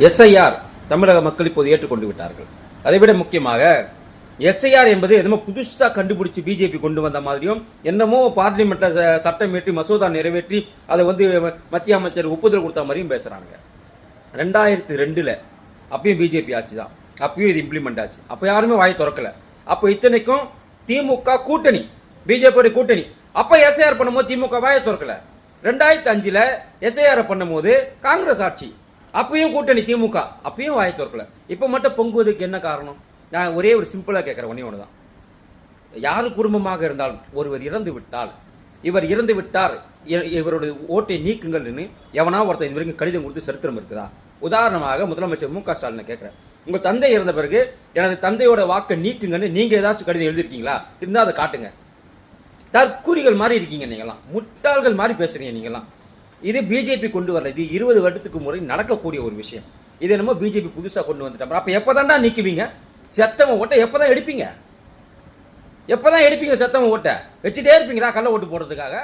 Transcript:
SIR தமிழக மக்கள் இப்போது ஏற்றுக்கொண்டு விட்டார்கள் அதைவிட முக்கியமாக எஸ்ஐஆர் என்பது என்னமோ புதுசாக கண்டுபிடிச்சி பிஜேபி கொண்டு வந்த மாதிரியும் என்னமோ பார்லிமெண்ட்ல ச- சட்டம் ஏற்றி மசோதா நிறைவேற்றி அதை வந்து மத்திய அமைச்சர் ஒப்புதல் கொடுத்த மாதிரியும் பேசுகிறாங்க ரெண்டாயிரத்தி ரெண்டில் அப்பயும் பிஜேபி ஆட்சி தான். அப்பயும் இது இம்ப்ளிமெண்ட் ஆச்சு. அப்போ யாருமே வாய் திறக்கல. அப்போ இத்தனைக்கும் திமுக கூட்டணி பிஜேபியோட கூட்டணி. அப்போ எஸ்ஐஆர் பண்ணும்போது திமுக வாயை திறக்கல. ரெண்டாயிரத்தி அஞ்சில் எஸ்ஐஆர் பண்ணும்போது காங்கிரஸ் ஆட்சி. அப்பயும் கூட்டணி திமுக. அப்பயும் வாய் திறக்கல இப்போ மட்டும் பொங்குவதுக்கு என்ன காரணம்? நான் ஒரே ஒரு சிம்பிளாக கேட்குறேன் ஒன்றே ஒன்று தான் யார் குடும்பமாக இருந்தாலும் ஒருவர் இறந்து விட்டால் இவர் இறந்து விட்டார் இவருடைய ஓட்டை நீக்குங்கள்னு எவனா ஒருத்தன் இது வரைக்கும் கடிதம் கொடுத்து சரித்திரம் இருக்குதா? உதாரணமாக முதலமைச்சர் மு க ஸ்டாலினை கேட்குறேன் உங்கள் தந்தை இறந்த பிறகு எனது தந்தையோட வாக்கை நீக்குங்கன்னு நீங்கள் ஏதாச்சும் கடிதம் எழுதிருக்கீங்களா இருந்தால் அதை காட்டுங்க. தற்கூரிகள் மாதிரி இருக்கீங்க நீங்களாம் முட்டாள்கள் மாதிரி பேசுகிறீங்க நீங்களாம் இது பிஜேபி கொண்டு வரல. இது இருபது வருடத்துக்கு முறை நடக்கக்கூடிய ஒரு விஷயம். இது என்னமோ பிஜேபி புதுசாக கொண்டு வந்துட்டாங்க அப்போ எப்போதாண்ணா நிற்குவீங்க செத்தவன் ஓட்டை எப்போ தான் எடுப்பீங்க? எப்போ தான் எடுப்பீங்க செத்தவன் ஓட்டை? வச்சுட்டே இருப்பீங்களா கள்ள ஓட்டு போடுறதுக்காக.